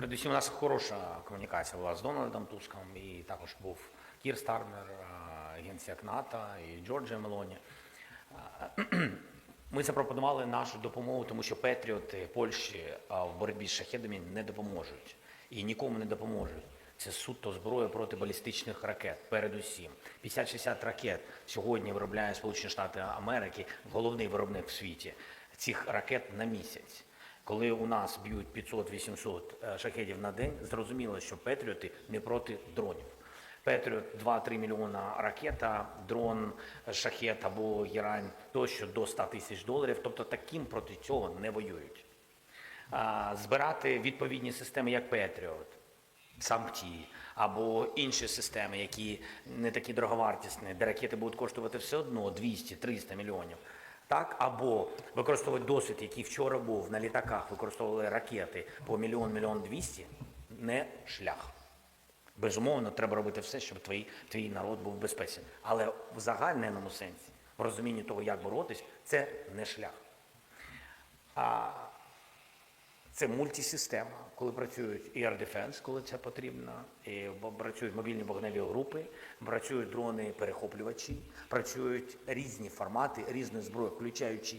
Передусім, у нас хороша комунікація була з Дональдом Туском, і також був Кір Стармер, а, генсек НАТО, і Джорджія Мелоні. Ми запропонували нашу допомогу, тому що Петріоти Польщі в боротьбі з шахедами не допоможуть і нікому не допоможуть. Це суто зброя проти балістичних ракет. Передусім, 50-60 ракет сьогодні виробляє Сполучені Штати Америки, головний виробник в світі цих ракет на місяць. Коли у нас б'ють 500-800 е, шахедів на день, зрозуміло, що Петріоти не проти дронів. Петріот 2-3 мільйона ракета, дрон, шахет або герань тощо до 100 тисяч доларів. Тобто таким проти цього не воюють. Збирати відповідні системи, як Петріот, самті або інші системи, які не такі дороговартісні, де ракети будуть коштувати все одно 200-300 мільйонів. Так, або використовувати досвід, який вчора був на літаках, використовували ракети по мільйон, мільйон двісті, не шлях. Безумовно, треба робити все, щоб твій, твій народ був безпечен. Але в загальненому сенсі, в розумінні того, як боротись, це не шлях. А це мультисистема, коли працюють Air Defense, коли це потрібно, і працюють мобільні вогневі групи, працюють дрони-перехоплювачі, працюють різні формати, різної зброї, включаючи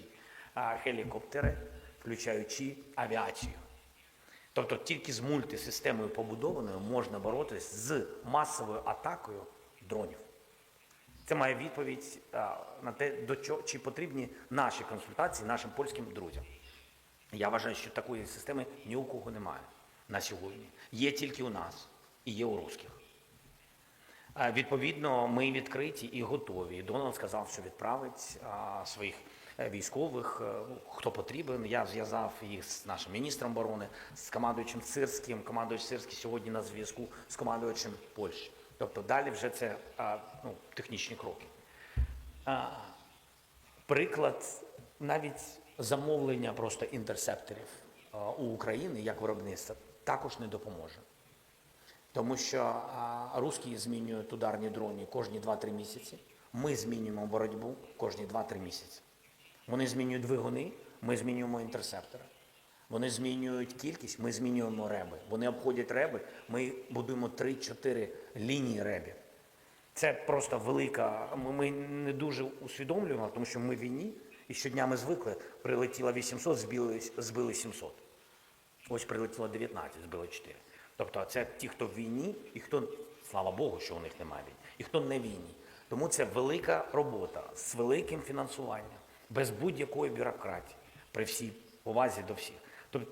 гелікоптери, включаючи авіацію. Тобто тільки з мультисистемою побудованою можна боротися з масовою атакою дронів. Це має відповідь на те, до чого чи потрібні наші консультації нашим польським друзям. Я вважаю, що такої системи ні у кого немає на сьогодні. Є тільки у нас і є у русських. Відповідно, ми відкриті і готові. Дональд сказав, що відправить своїх е, військових, е, ну, хто потрібен. Я зв'язав їх з нашим міністром оборони, з командуючим Сирським. Командуючий Сирський сьогодні на зв'язку з командуючим Польщі. Тобто далі вже це ну, технічні кроки. Приклад навіть замовлення просто інтерсепторів у України як виробництва також не допоможе. Тому що а, русські змінюють ударні дрони кожні 2-3 місяці. Ми змінюємо боротьбу кожні 2-3 місяці. Вони змінюють двигуни, ми змінюємо інтерсептори. Вони змінюють кількість, ми змінюємо реби. Вони обходять реби, ми будуємо 3-4 лінії ребів. Це просто велика. Ми не дуже усвідомлюємо, тому що ми в війні, і щодня ми звикли. Прилетіло 800, збили, збили 700. Ось прилетіло 19, збили 4. Тобто це ті, хто в війні, і хто, слава Богу, що у них немає війни, і хто не в війні. Тому це велика робота з великим фінансуванням, без будь-якої бюрократії, при всій повазі до всіх. Тобто